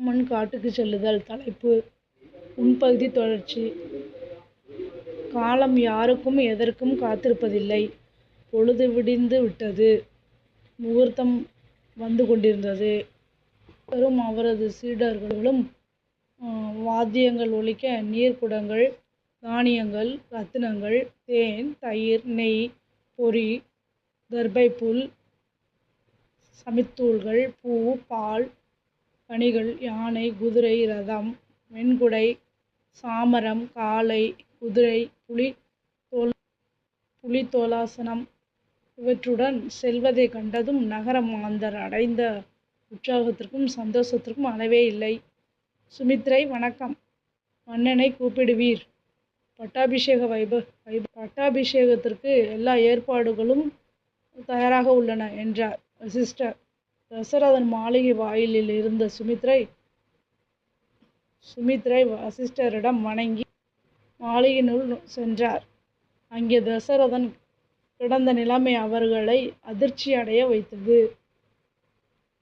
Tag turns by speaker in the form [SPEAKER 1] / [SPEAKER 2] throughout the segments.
[SPEAKER 1] அம்மன் காட்டுக்கு செல்லுதல் தலைப்பு முன்பகுதி தொடர்ச்சி. காலம் யாருக்கும் எதற்கும் காத்திருப்பதில்லை. பொழுது விடிந்து விட்டது. முகூர்த்தம் வந்து கொண்டிருந்தது. பெரும் அவரது சீடர்களும் வாத்தியங்கள் ஒழிக்க நீர்க்குடங்கள் தானியங்கள் ரத்தினங்கள் தேன் தயிர் நெய் பொரி தர்பைப்புல் சமித்தூள்கள் பூ பால் கனிகள் யானை குதிரை ரதம் வெண்குடை சாமரம் காளை குதிரை புலி தோல் புலித்தோலாசனம் இவற்றுடன் செல்வதைக் கண்டதும் நகர மாந்தர் அடைந்த உற்சாகத்திற்கும் சந்தோஷத்திற்கும் அளவே இல்லை. சுமித்ரை வணக்கம். மன்னனை கூப்பிடுவீர். பட்டாபிஷேக வைப வைப பட்டாபிஷேகத்திற்கு எல்லா ஏற்பாடுகளும் தயாராக உள்ளன என்றார் வசிஷ்டர். தசரதன் மாளிகை வாயிலில் இருந்த சுமித்ரை சுமித்ரை வசிஷ்டரிடம் வணங்கி மாளிகையினுள் சென்றார். அங்கே தசரதன் கிடந்த நிலைமை அவர்களை அதிர்ச்சி அடைய வைத்தது.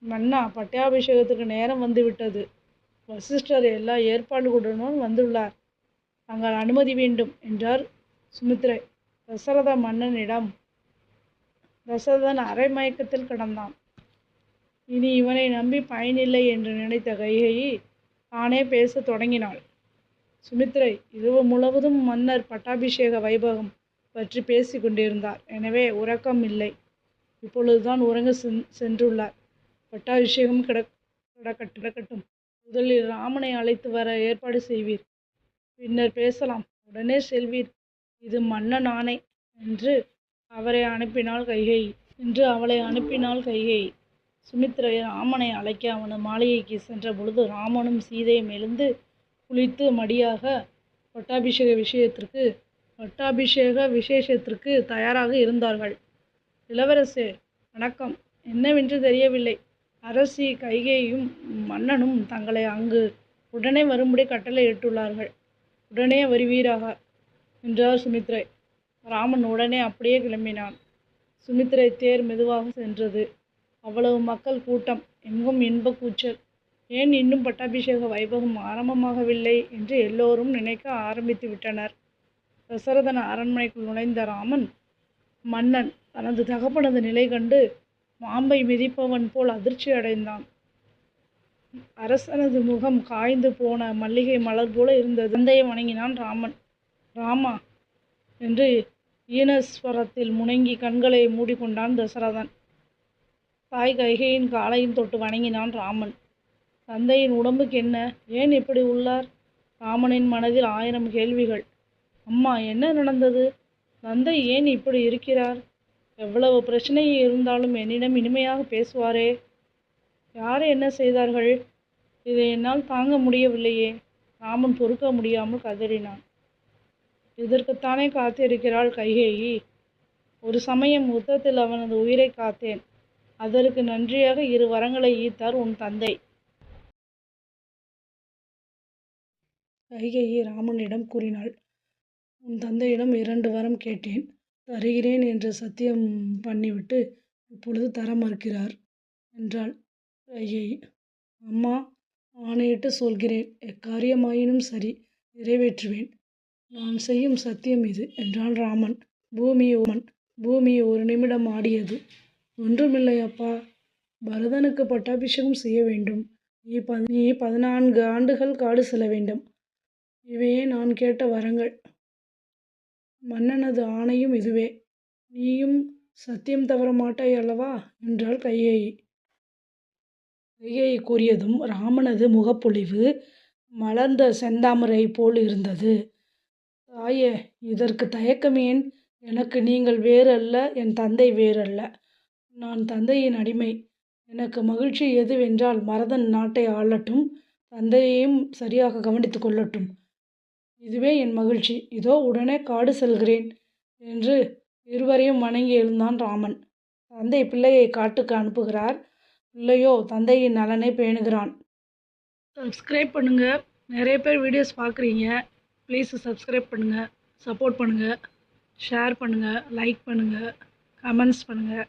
[SPEAKER 1] மன்னா பட்டாபிஷேகத்துக்கு நேரம் வந்துவிட்டது. வசிஷ்டர் எல்லா ஏற்பாடுகளுடனும் வந்துள்ளார். தங்கள் அனுமதி வேண்டும் என்றார் சுமித்ரை. தசரத மன்னனிடம் தசரதன் அரை மயக்கத்தில் கிடந்தான். இனி இவனை நம்பி பயனில்லை என்று நினைத்த கைகையை தானே பேசத் தொடங்கினாள். சுமித்ரை இரவு முழுவதும் மன்னர் பட்டாபிஷேக வைபவம் பற்றி பேசி கொண்டிருந்தார். எனவே உறக்கம் இல்லை. இப்பொழுதுதான் உறங்க சென்றுள்ளார். பட்டாபிஷேகம் கிடக் கிடக்கட்டும் கிடக்கட்டும். முதலில் ராமனை அழைத்து வர ஏற்பாடு செய்வீர். பின்னர் பேசலாம். உடனே செல்வீர். இது மன்னன் ஆணை என்று அவரை அனுப்பினாள் கைகை. என்று அவளை அனுப்பினாள் கைகை. சுமித்திரையர் ராமனை அழைக்க அவனது மாளிகைக்கு சென்ற பொழுது ராமனும் சீதையும் எழுந்து குளித்து மடியாக பட்டாபிஷேக விஷயத்திற்கு பட்டாபிஷேக விசேஷத்திற்கு தயாராக இருந்தார்கள். இளவரசே வணக்கம். என்னவென்று தெரியவில்லை. அரசி கைகேயும் மன்னனும் தங்களை அங்கு உடனே வரும்படி கட்டளையிட்டுள்ளார்கள் உடனே வருவீராக என்றார் சுமித்ரை. ராமன் உடனே அப்படியே கிளம்பினான். சுமித்ரை தேர் மெதுவாக சென்றது. அவ்வளவு மக்கள் கூட்டம் எங்கும் இன்பக் கூச்சல். ஏன் இன்னும் பட்டாபிஷேக வைபவம் ஆரம்பமாகவில்லை என்று எல்லோரும் நினைக்க ஆரம்பித்து விட்டனர். தசரதன் அரண்மனைக்குள் நுழைந்த ராமன் மன்னன் தனது தகப்பனது நிலை கண்டு மாம்பை மிதிப்பவன் போல் அதிர்ச்சி அடைந்தான். அரசனது முகம் காய்ந்து போன மல்லிகை மலர் போல இருந்தது. தந்தையை வணங்கினான் ராமன். ராமா என்று ஈனஸ்வரத்தில் முணங்கி கண்களை மூடிக்கொண்டான் தசரதன். தாய் கைகையின் காலையும் தொட்டு வணங்கினான் ராமன். தந்தையின் உடம்புக்கு என்ன? ஏன் இப்படி உள்ளார்? ராமனின் மனதில் ஆயிரம் கேள்விகள். அம்மா என்ன நடந்தது? தந்தை ஏன் இப்படி இருக்கிறார்? எவ்வளவு பிரச்சனை இருந்தாலும் என்னிடம் இனிமையாக பேசுவாரே. யார் என்ன செய்தார்கள்? இதை என்னால் தாங்க முடியவில்லையே. ராமன் பொறுக்க முடியாமல் கதறினான். இதற்குத்தானே காத்திருக்கிறாள் கைகேயி? ஒரு சமயம் யுத்தத்தில் அவனது உயிரை காத்தேன். அதற்கு நன்றியாக இரு வரங்களை ஈத்தார் உன் தந்தை. கைகையை ராமனிடம் கூறினாள் உன் தந்தையிடம் இரண்டு வரம் கேட்டேன். தருகிறேன் என்று சத்தியம் பண்ணிவிட்டு இப்பொழுது தர மறுக்கிறார் என்றாள். கைகேயி அம்மா ஆணையிட்டு சொல்கிறேன். எக்காரியமாயினும் சரி நிறைவேற்றுவேன். நான் செய்யும் சத்தியம் இது என்றான் ராமன். பூமி ஓமன் பூமி ஒரு நிமிடம் ஆடியது. ஒன்றுமில்லை அப்பா பரதனுக்கு பட்டாபிஷேகம் செய்ய வேண்டும். நீ ப நீ பதினான்கு ஆண்டுகள் காடு செல்ல வேண்டும். இவையே நான் கேட்ட வரங்கள். மன்னனது ஆணையும் இதுவே. நீயும் சத்தியம் தவற மாட்டாய் அல்லவா? என்றாள் கையை கையை கூறியதும் ராமனது முகப்பொலிவு மலர்ந்த செந்தாமரை போல் இருந்தது. தாயே இதற்கு தயக்கம் ஏன் எனக்கு நீங்கள் வேறல்ல என் தந்தை வேறல்ல. நான் தந்தையின் அடிமை. எனக்கு மகிழ்ச்சி எதுவென்றால் மரதன் நாட்டை ஆளட்டும் தந்தையையும் சரியாக கவனித்து கொள்ளட்டும். இதுவே என் மகிழ்ச்சி. இதோ உடனே காடு செல்கிறேன் என்று இருவரையும் வணங்கி எழுந்தான் ராமன். தந்தை பிள்ளையை காட்டுக்கு அனுப்புகிறார். பிள்ளையோ தந்தையின் நலனை பேணுகிறான். சப்ஸ்கிரைப் பண்ணுங்கள் நிறைய பேர் வீடியோஸ் பார்க்குறீங்க. ப்ளீஸ் சப்ஸ்கிரைப் பண்ணுங்கள் சப்போர்ட் பண்ணுங்கள் ஷேர் பண்ணுங்கள் லைக் பண்ணுங்கள் கமெண்ட்ஸ் பண்ணுங்கள்